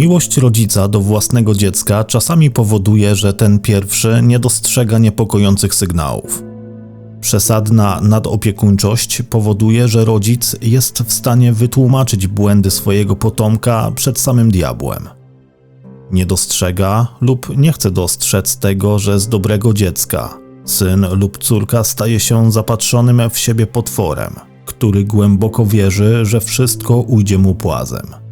Miłość rodzica do własnego dziecka czasami powoduje, że ten pierwszy nie dostrzega niepokojących sygnałów. Przesadna nadopiekuńczość powoduje, że rodzic jest w stanie wytłumaczyć błędy swojego potomka przed samym diabłem. Nie dostrzega lub nie chce dostrzec tego, że z dobrego dziecka syn lub córka staje się zapatrzonym w siebie potworem, który głęboko wierzy, że wszystko ujdzie mu płazem.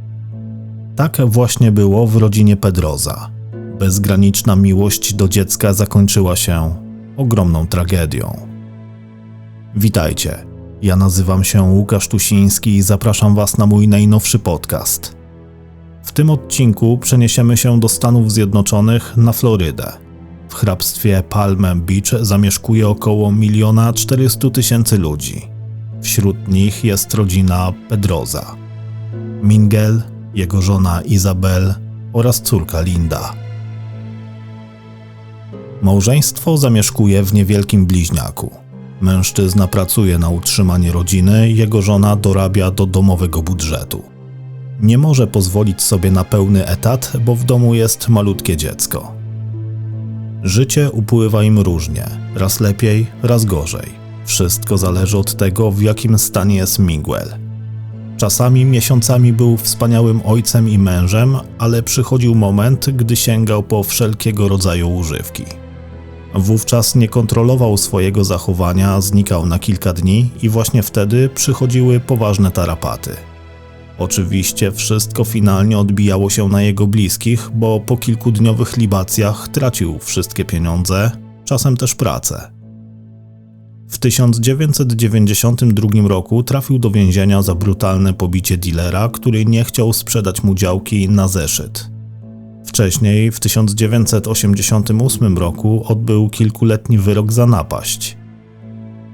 Tak właśnie było w rodzinie Pedroza. Bezgraniczna miłość do dziecka zakończyła się ogromną tragedią. Witajcie. Ja nazywam się Łukasz Tusiński i zapraszam Was na mój najnowszy podcast. W tym odcinku przeniesiemy się do Stanów Zjednoczonych na Florydę. W hrabstwie Palm Beach zamieszkuje około 1 400 tysięcy ludzi. Wśród nich jest rodzina Pedroza. Mingel, jego żona Izabel oraz córka Linda. Małżeństwo zamieszkuje w niewielkim bliźniaku. Mężczyzna pracuje na utrzymanie rodziny, jego żona dorabia do domowego budżetu. Nie może pozwolić sobie na pełny etat, bo w domu jest malutkie dziecko. Życie upływa im różnie, raz lepiej, raz gorzej. Wszystko zależy od tego, w jakim stanie jest Miguel. Czasami miesiącami był wspaniałym ojcem i mężem, ale przychodził moment, gdy sięgał po wszelkiego rodzaju używki. Wówczas nie kontrolował swojego zachowania, znikał na kilka dni i właśnie wtedy przychodziły poważne tarapaty. Oczywiście wszystko finalnie odbijało się na jego bliskich, bo po kilkudniowych libacjach tracił wszystkie pieniądze, czasem też pracę. W 1992 roku trafił do więzienia za brutalne pobicie dealera, który nie chciał sprzedać mu działki na zeszyt. Wcześniej, w 1988 roku, odbył kilkuletni wyrok za napaść.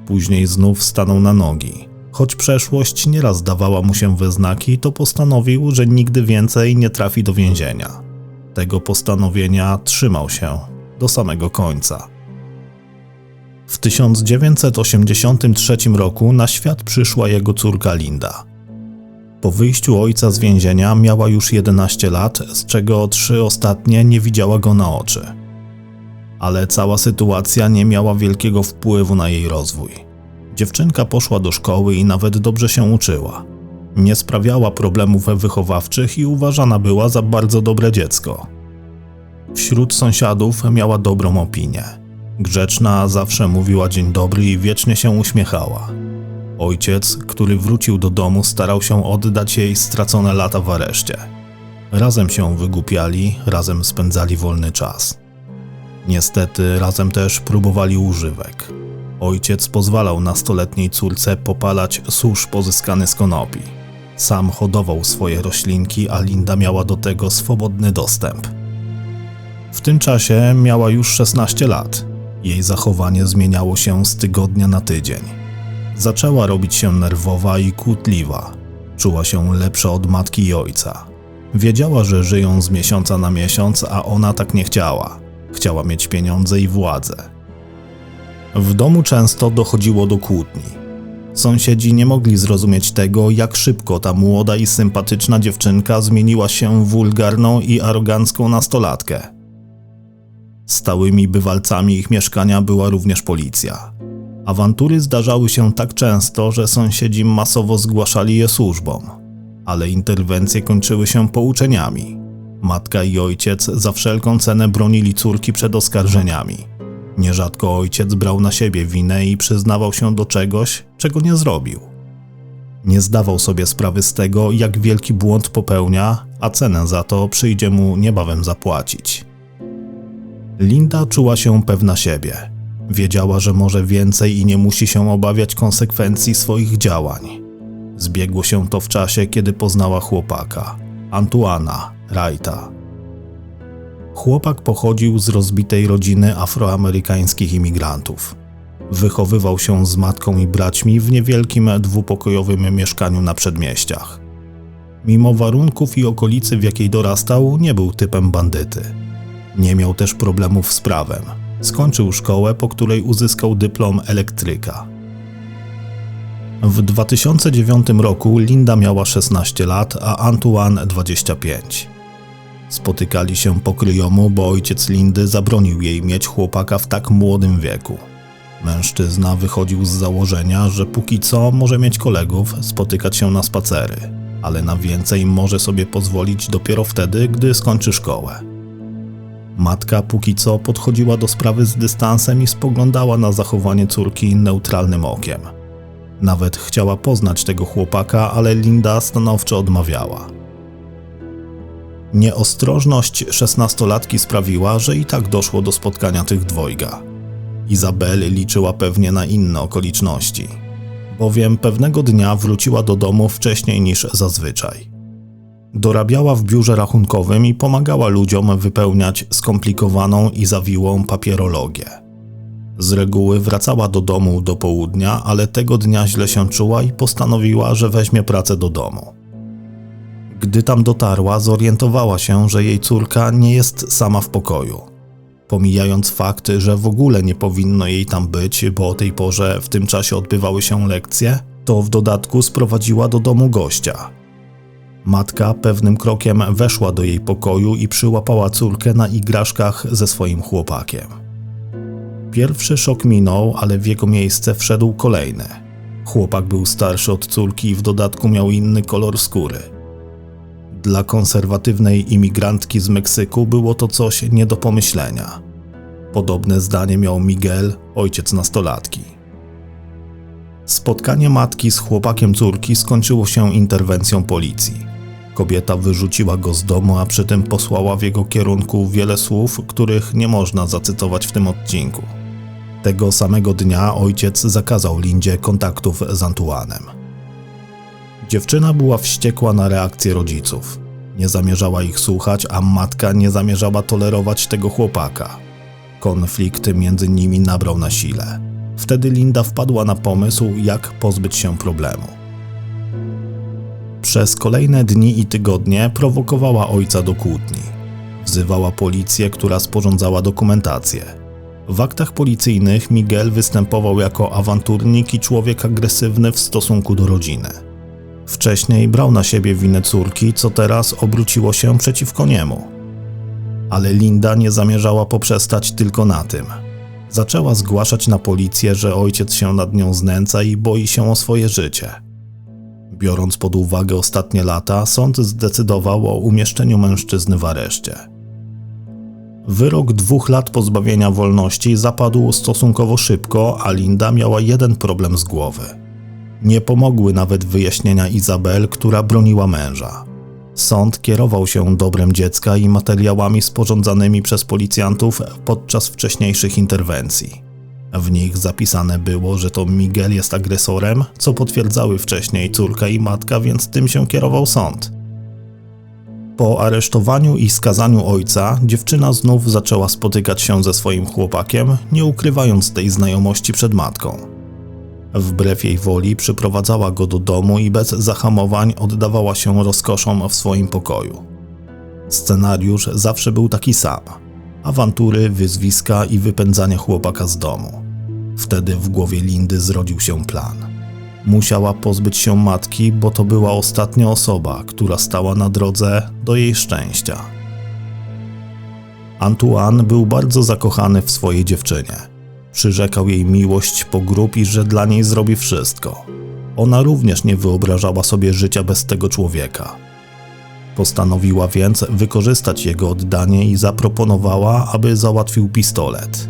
Później znów stanął na nogi. Choć przeszłość nieraz dawała mu się we znaki, to postanowił, że nigdy więcej nie trafi do więzienia. Tego postanowienia trzymał się do samego końca. W 1983 roku na świat przyszła jego córka Linda. Po wyjściu ojca z więzienia miała już 11 lat, z czego trzy ostatnie nie widziała go na oczy. Ale cała sytuacja nie miała wielkiego wpływu na jej rozwój. Dziewczynka poszła do szkoły i nawet dobrze się uczyła. Nie sprawiała problemów wychowawczych i uważana była za bardzo dobre dziecko. Wśród sąsiadów miała dobrą opinię. Grzeczna zawsze mówiła dzień dobry i wiecznie się uśmiechała. Ojciec, który wrócił do domu, starał się oddać jej stracone lata w areszcie. Razem się wygłupiali, razem spędzali wolny czas. Niestety, razem też próbowali używek. Ojciec pozwalał nastoletniej córce popalać susz pozyskany z konopi. Sam hodował swoje roślinki, a Linda miała do tego swobodny dostęp. W tym czasie miała już 16 lat. Jej zachowanie zmieniało się z tygodnia na tydzień. Zaczęła robić się nerwowa i kłótliwa. Czuła się lepsza od matki i ojca. Wiedziała, że żyją z miesiąca na miesiąc, a ona tak nie chciała. Chciała mieć pieniądze i władzę. W domu często dochodziło do kłótni. Sąsiedzi nie mogli zrozumieć tego, jak szybko ta młoda i sympatyczna dziewczynka zmieniła się w wulgarną i arogancką nastolatkę. Stałymi bywalcami ich mieszkania była również policja. Awantury zdarzały się tak często, że sąsiedzi masowo zgłaszali je służbom, ale interwencje kończyły się pouczeniami. Matka i ojciec za wszelką cenę bronili córki przed oskarżeniami. Nierzadko ojciec brał na siebie winę i przyznawał się do czegoś, czego nie zrobił. Nie zdawał sobie sprawy z tego, jak wielki błąd popełnia, a cenę za to przyjdzie mu niebawem zapłacić. Linda czuła się pewna siebie Wiedziała, że może więcej i nie musi się obawiać konsekwencji swoich działań. Zbiegło się to w czasie, kiedy poznała chłopaka, Antuana Wrighta. Chłopak pochodził z rozbitej rodziny afroamerykańskich imigrantów. Wychowywał się z matką i braćmi w niewielkim dwupokojowym mieszkaniu na przedmieściach. Mimo warunków i okolicy, w jakiej dorastał, nie był typem bandyty. Nie miał też problemów z prawem Skończył szkołę, po której uzyskał dyplom elektryka. W 2009 roku Linda miała 16 lat, a Antoine 25. Spotykali się pokryjomu, bo ojciec Lindy zabronił jej mieć chłopaka w tak młodym wieku. Mężczyzna wychodził z założenia, że póki co może mieć kolegów, spotykać się na spacery, ale na więcej może sobie pozwolić dopiero wtedy, gdy skończy szkołę. Matka póki co podchodziła do sprawy z dystansem i spoglądała na zachowanie córki neutralnym okiem. Nawet chciała poznać tego chłopaka, ale Linda stanowczo odmawiała. Nieostrożność szesnastolatki sprawiła, że i tak doszło do spotkania tych dwojga. Izabel liczyła pewnie na inne okoliczności, bowiem pewnego dnia wróciła do domu wcześniej niż zazwyczaj. Dorabiała w biurze rachunkowym i pomagała ludziom wypełniać skomplikowaną i zawiłą papierologię. Z reguły wracała do domu do południa, ale tego dnia źle się czuła i postanowiła, że weźmie pracę do domu. Gdy tam dotarła, zorientowała się, że jej córka nie jest sama w pokoju. Pomijając fakt, że w ogóle nie powinno jej tam być, bo o tej porze w tym czasie odbywały się lekcje, to w dodatku sprowadziła do domu gościa. Matka pewnym krokiem weszła do jej pokoju i przyłapała córkę na igraszkach ze swoim chłopakiem. Pierwszy szok minął, ale w jego miejsce wszedł kolejny. Chłopak był starszy od córki i w dodatku miał inny kolor skóry. Dla konserwatywnej imigrantki z Meksyku było to coś nie do pomyślenia. Podobne zdanie miał Miguel, ojciec nastolatki. Spotkanie matki z chłopakiem córki skończyło się interwencją policji. Kobieta wyrzuciła go z domu, a przy tym posłała w jego kierunku wiele słów, których nie można zacytować w tym odcinku. Tego samego dnia ojciec zakazał Lindzie kontaktów z Antuanem. Dziewczyna była wściekła na reakcję rodziców. Nie zamierzała ich słuchać, a matka nie zamierzała tolerować tego chłopaka. Konflikt między nimi nabrał na sile. Wtedy Linda wpadła na pomysł, jak pozbyć się problemu. Przez kolejne dni i tygodnie prowokowała ojca do kłótni. Wzywała policję, która sporządzała dokumentację. W aktach policyjnych Miguel występował jako awanturnik i człowiek agresywny w stosunku do rodziny. Wcześniej brał na siebie winę córki, co teraz obróciło się przeciwko niemu. Ale Linda nie zamierzała poprzestać tylko na tym. Zaczęła zgłaszać na policję, że ojciec się nad nią znęca i boi się o swoje życie. Biorąc pod uwagę ostatnie lata, sąd zdecydował o umieszczeniu mężczyzny w areszcie. Wyrok dwóch lat pozbawienia wolności zapadł stosunkowo szybko, a Linda miała jeden problem z głowy. Nie pomogły nawet wyjaśnienia Izabel, która broniła męża. Sąd kierował się dobrem dziecka i materiałami sporządzanymi przez policjantów podczas wcześniejszych interwencji. W nich zapisane było, że to Miguel jest agresorem, co potwierdzały wcześniej córka i matka, więc tym się kierował sąd. Po aresztowaniu i skazaniu ojca, dziewczyna znów zaczęła spotykać się ze swoim chłopakiem, nie ukrywając tej znajomości przed matką. Wbrew jej woli przyprowadzała go do domu i bez zahamowań oddawała się rozkoszom w swoim pokoju. Scenariusz zawsze był taki sam: awantury, wyzwiska i wypędzanie chłopaka z domu. Wtedy w głowie Lindy zrodził się plan. Musiała pozbyć się matki, bo to była ostatnia osoba, która stała na drodze do jej szczęścia. Antoine był bardzo zakochany w swojej dziewczynie. Przyrzekał jej miłość po grób i że dla niej zrobi wszystko. Ona również nie wyobrażała sobie życia bez tego człowieka. Postanowiła więc wykorzystać jego oddanie i zaproponowała, aby załatwił pistolet.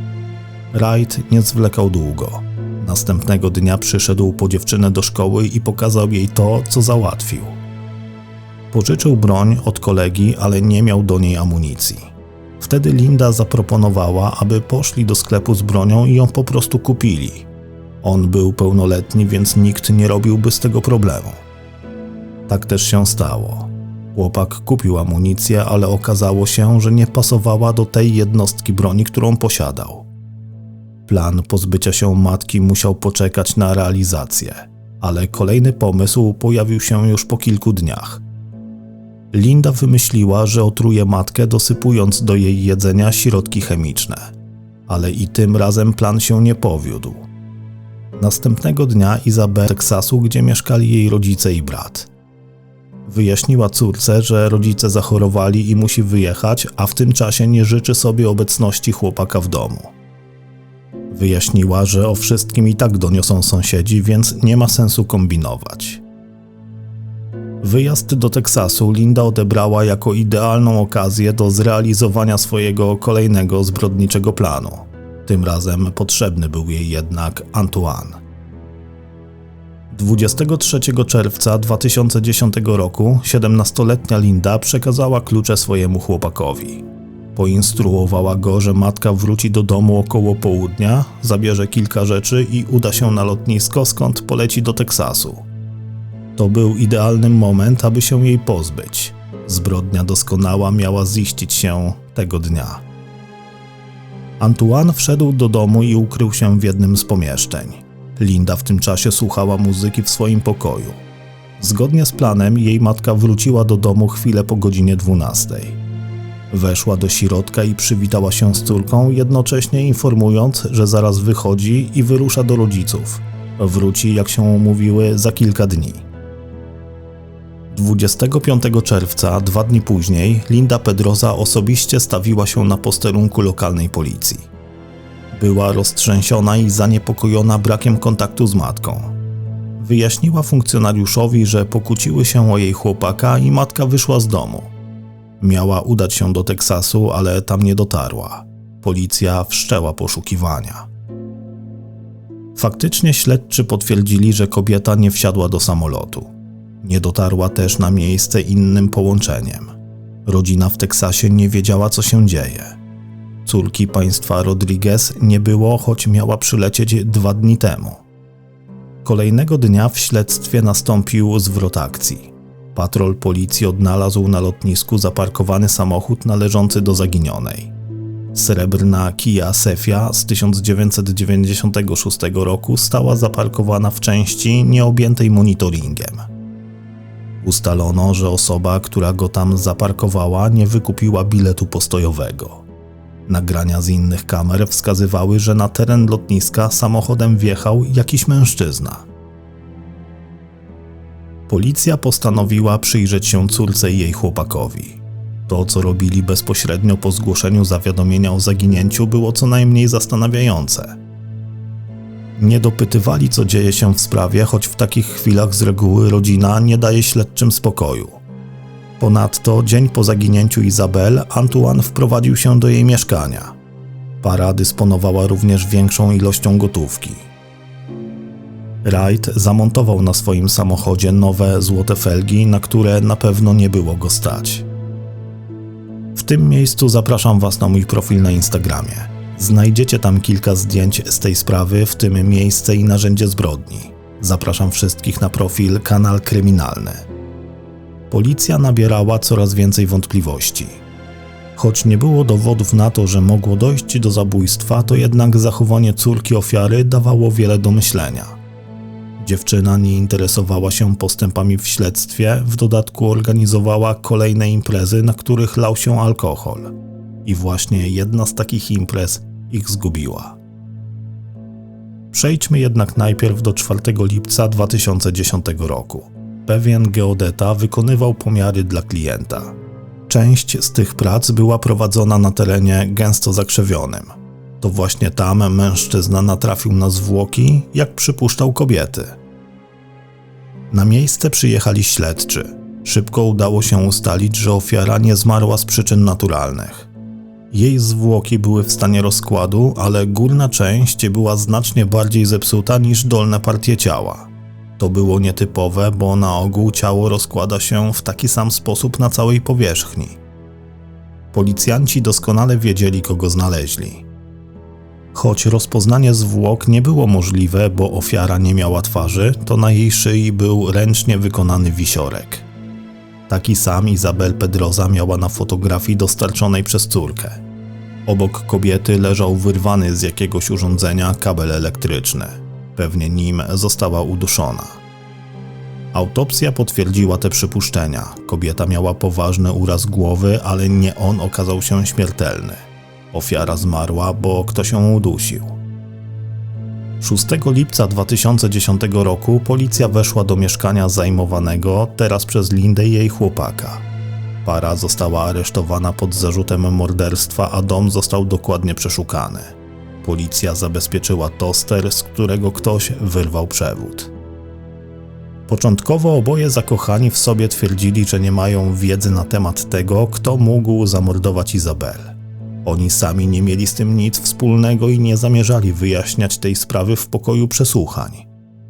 Wright nie zwlekał długo. Następnego dnia przyszedł po dziewczynę do szkoły i pokazał jej to, co załatwił. Pożyczył broń od kolegi, ale nie miał do niej amunicji. Wtedy Linda zaproponowała, aby poszli do sklepu z bronią i ją po prostu kupili. On był pełnoletni, więc nikt nie robiłby z tego problemu. Tak też się stało. Chłopak kupił amunicję, ale okazało się, że nie pasowała do tej jednostki broni, którą posiadał. Plan pozbycia się matki musiał poczekać na realizację, ale kolejny pomysł pojawił się już po kilku dniach. Linda wymyśliła, że otruje matkę dosypując do jej jedzenia środki chemiczne, ale i tym razem plan się nie powiódł. Następnego dnia Izabel Teksasu, gdzie mieszkali jej rodzice i brat. Wyjaśniła córce, że rodzice zachorowali i musi wyjechać, a w tym czasie nie życzy sobie obecności chłopaka w domu. Wyjaśniła, że o wszystkim i tak doniosą sąsiedzi, więc nie ma sensu kombinować. Wyjazd do Teksasu Linda odebrała jako idealną okazję do zrealizowania swojego kolejnego zbrodniczego planu. Tym razem potrzebny był jej jednak Antoine. 23 czerwca 2010 roku 17-letnia Linda przekazała klucze swojemu chłopakowi. Poinstruowała go, że matka wróci do domu około południa, zabierze kilka rzeczy i uda się na lotnisko, skąd poleci do Teksasu. To był idealny moment, aby się jej pozbyć. Zbrodnia doskonała miała ziścić się tego dnia. Antoine wszedł do domu i ukrył się w jednym z pomieszczeń. Linda w tym czasie słuchała muzyki w swoim pokoju. Zgodnie z planem, jej matka wróciła do domu chwilę po godzinie 12. Weszła do środka i przywitała się z córką, jednocześnie informując, że zaraz wychodzi i wyrusza do rodziców. Wróci, jak się umówiły, za kilka dni. 25 czerwca, dwa dni później, Linda Pedroza osobiście stawiła się na posterunku lokalnej policji. Była roztrzęsiona i zaniepokojona brakiem kontaktu z matką. Wyjaśniła funkcjonariuszowi, że pokłóciły się o jej chłopaka i matka wyszła z domu. Miała udać się do Teksasu, ale tam nie dotarła. Policja wszczęła poszukiwania. Faktycznie śledczy potwierdzili, że kobieta nie wsiadła do samolotu. Nie dotarła też na miejsce innym połączeniem. Rodzina w Teksasie nie wiedziała, co się dzieje. Córki państwa Rodriguez nie było, choć miała przylecieć dwa dni temu. Kolejnego dnia w śledztwie nastąpił zwrot akcji. Patrol policji odnalazł na lotnisku zaparkowany samochód należący do zaginionej. Srebrna Kia Sefia z 1996 roku stała zaparkowana w części nieobjętej monitoringiem. Ustalono, że osoba, która go tam zaparkowała, nie wykupiła biletu postojowego. Nagrania z innych kamer wskazywały, że na teren lotniska samochodem wjechał jakiś mężczyzna. Policja postanowiła przyjrzeć się córce i jej chłopakowi. To, co robili bezpośrednio po zgłoszeniu zawiadomienia o zaginięciu, było co najmniej zastanawiające. Nie dopytywali, co dzieje się w sprawie, choć w takich chwilach z reguły rodzina nie daje śledczym spokoju. Ponadto, dzień po zaginięciu Izabel, Antoine wprowadził się do jej mieszkania. Para dysponowała również większą ilością gotówki. Wright zamontował na swoim samochodzie nowe złote felgi, na które na pewno nie było go stać. W tym miejscu zapraszam Was na mój profil na Instagramie. Znajdziecie tam kilka zdjęć z tej sprawy, w tym miejsce i narzędzie zbrodni. Zapraszam wszystkich na profil Kanal Kryminalny. Policja nabierała coraz więcej wątpliwości. Choć nie było dowodów na to, że mogło dojść do zabójstwa, to jednak zachowanie córki ofiary dawało wiele do myślenia. Dziewczyna nie interesowała się postępami w śledztwie, w dodatku organizowała kolejne imprezy, na których lał się alkohol. I właśnie jedna z takich imprez ich zgubiła. Przejdźmy jednak najpierw do 4 lipca 2010 roku. Pewien geodeta wykonywał pomiary dla klienta. Część z tych prac była prowadzona na terenie gęsto zakrzewionym. To właśnie tam mężczyzna natrafił na zwłoki, jak przypuszczał kobiety. Na miejsce przyjechali śledczy. Szybko udało się ustalić, że ofiara nie zmarła z przyczyn naturalnych. Jej zwłoki były w stanie rozkładu, ale górna część była znacznie bardziej zepsuta niż dolne partie ciała. To było nietypowe, bo na ogół ciało rozkłada się w taki sam sposób na całej powierzchni. Policjanci doskonale wiedzieli, kogo znaleźli. Choć rozpoznanie zwłok nie było możliwe, bo ofiara nie miała twarzy, to na jej szyi był ręcznie wykonany wisiorek. Taki sam Izabel Pedroza miała na fotografii dostarczonej przez córkę. Obok kobiety leżał wyrwany z jakiegoś urządzenia kabel elektryczny. Pewnie nim została uduszona. Autopsja potwierdziła te przypuszczenia. Kobieta miała poważny uraz głowy, ale nie on okazał się śmiertelny. Ofiara zmarła, bo ktoś ją udusił. 6 lipca 2010 roku policja weszła do mieszkania zajmowanego teraz przez Lindę i jej chłopaka. Para została aresztowana pod zarzutem morderstwa, a dom został dokładnie przeszukany. Policja zabezpieczyła toster, z którego ktoś wyrwał przewód. Początkowo oboje zakochani w sobie twierdzili, że nie mają wiedzy na temat tego, kto mógł zamordować Izabel. Oni sami nie mieli z tym nic wspólnego i nie zamierzali wyjaśniać tej sprawy w pokoju przesłuchań.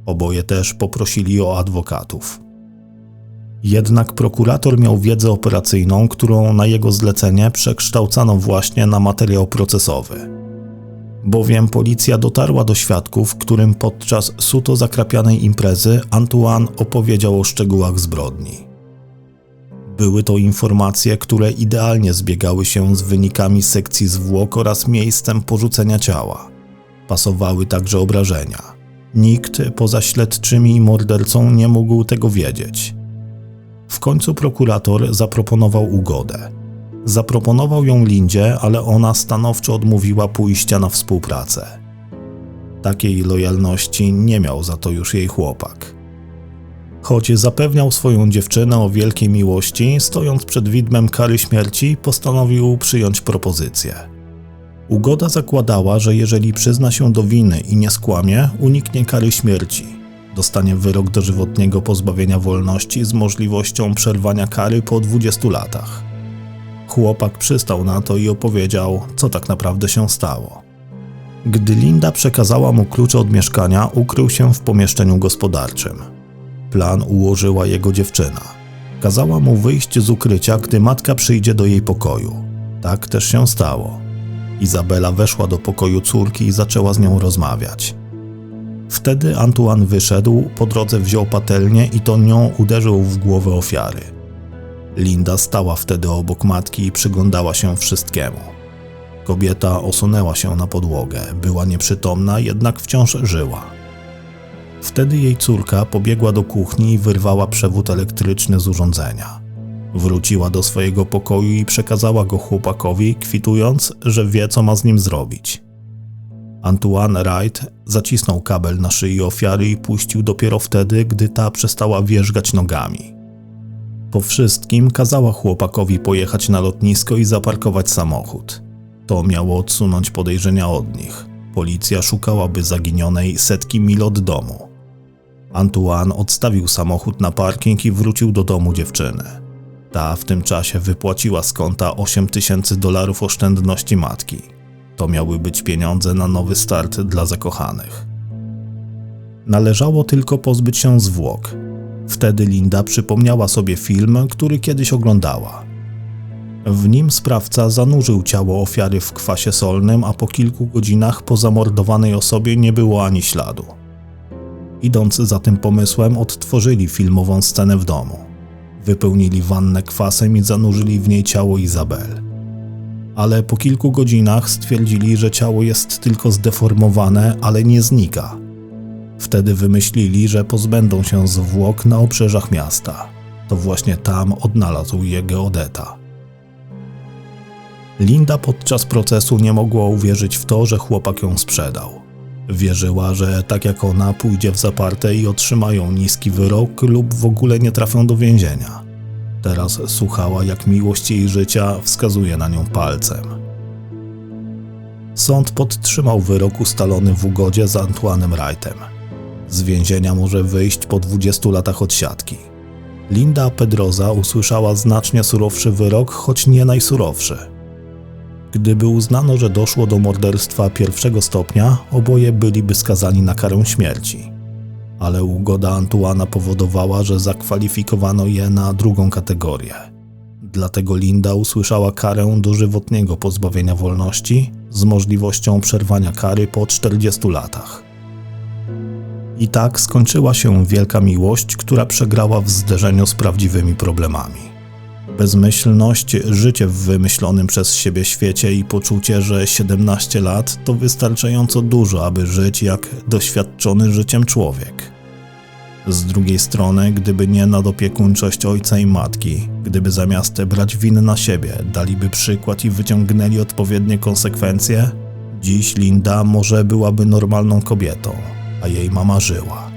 Oboje też poprosili o adwokatów. Jednak prokurator miał wiedzę operacyjną, którą na jego zlecenie przekształcano właśnie na materiał procesowy. Bowiem policja dotarła do świadków, którym podczas suto zakrapianej imprezy Antoine opowiedział o szczegółach zbrodni. Były to informacje, które idealnie zbiegały się z wynikami sekcji zwłok oraz miejscem porzucenia ciała. Pasowały także obrażenia. Nikt poza śledczymi i mordercą nie mógł tego wiedzieć. W końcu prokurator zaproponował ugodę. Zaproponował ją Lindzie, ale ona stanowczo odmówiła pójścia na współpracę. Takiej lojalności nie miał za to już jej chłopak. Choć zapewniał swoją dziewczynę o wielkiej miłości, stojąc przed widmem kary śmierci, postanowił przyjąć propozycję. Ugoda zakładała, że jeżeli przyzna się do winy i nie skłamie, uniknie kary śmierci. Dostanie wyrok dożywotniego pozbawienia wolności z możliwością przerwania kary po 20 latach. Chłopak przystał na to i opowiedział, co tak naprawdę się stało. Gdy Linda przekazała mu klucze od mieszkania, ukrył się w pomieszczeniu gospodarczym. Plan ułożyła jego dziewczyna. Kazała mu wyjść z ukrycia, gdy matka przyjdzie do jej pokoju. Tak też się stało. Izabela weszła do pokoju córki i zaczęła z nią rozmawiać. Wtedy Antoine wyszedł, po drodze wziął patelnię i to nią uderzył w głowę ofiary. Linda stała wtedy obok matki i przyglądała się wszystkiemu. Kobieta osunęła się na podłogę, była nieprzytomna, jednak wciąż żyła. Wtedy jej córka pobiegła do kuchni i wyrwała przewód elektryczny z urządzenia. Wróciła do swojego pokoju i przekazała go chłopakowi, kwitując, że wie, co ma z nim zrobić. Antoine Wright zacisnął kabel na szyi ofiary i puścił dopiero wtedy, gdy ta przestała wierzgać nogami. Po wszystkim kazała chłopakowi pojechać na lotnisko i zaparkować samochód. To miało odsunąć podejrzenia od nich. Policja szukałaby zaginionej setki mil od domu. Antoine odstawił samochód na parking i wrócił do domu dziewczyny. Ta w tym czasie wypłaciła z konta 8 tysięcy dolarów oszczędności matki. To miały być pieniądze na nowy start dla zakochanych. Należało tylko pozbyć się zwłok. Wtedy Linda przypomniała sobie film, który kiedyś oglądała. W nim sprawca zanurzył ciało ofiary w kwasie solnym, a po kilku godzinach po zamordowanej osobie nie było ani śladu. Idąc za tym pomysłem, odtworzyli filmową scenę w domu. Wypełnili wannę kwasem i zanurzyli w niej ciało Izabel. Ale po kilku godzinach stwierdzili, że ciało jest tylko zdeformowane, ale nie znika. Wtedy wymyślili, że pozbędą się zwłok na obrzeżach miasta. To właśnie tam odnalazł je geodeta. Linda podczas procesu nie mogła uwierzyć w to, że chłopak ją sprzedał. Wierzyła, że tak jak ona pójdzie w zaparte i otrzymają niski wyrok lub w ogóle nie trafią do więzienia. Teraz słuchała, jak miłość jej życia wskazuje na nią palcem. Sąd podtrzymał wyrok ustalony w ugodzie z Antoinem Wrightem. Z więzienia może wyjść po 20 latach odsiadki. Linda Pedroza usłyszała znacznie surowszy wyrok, choć nie najsurowszy. Gdyby uznano, że doszło do morderstwa pierwszego stopnia, oboje byliby skazani na karę śmierci. Ale ugoda Antuana powodowała, że zakwalifikowano je na drugą kategorię. Dlatego Linda usłyszała karę dożywotniego pozbawienia wolności z możliwością przerwania kary po 40 latach. I tak skończyła się wielka miłość, która przegrała w zderzeniu z prawdziwymi problemami. Bezmyślność, życie w wymyślonym przez siebie świecie i poczucie, że 17 lat to wystarczająco dużo, aby żyć jak doświadczony życiem człowiek. Z drugiej strony, gdyby nie nadopiekuńczość ojca i matki, gdyby zamiast brać winy na siebie, daliby przykład i wyciągnęli odpowiednie konsekwencje, Dziś Linda może byłaby normalną kobietą, a jej mama żyła.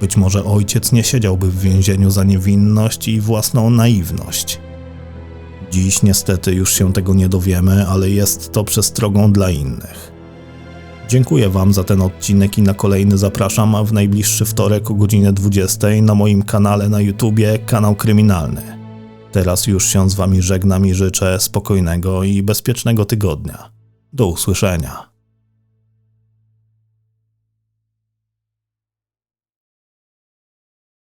Być może ojciec nie siedziałby w więzieniu za niewinność i własną naiwność. Dziś niestety już się tego nie dowiemy, ale jest to przestrogą dla innych. Dziękuję Wam za ten odcinek i na kolejny zapraszam w najbliższy wtorek o godzinie 20 na moim kanale na YouTubie Kanał Kryminalny. Teraz już się z Wami żegnam i życzę spokojnego i bezpiecznego tygodnia. Do usłyszenia.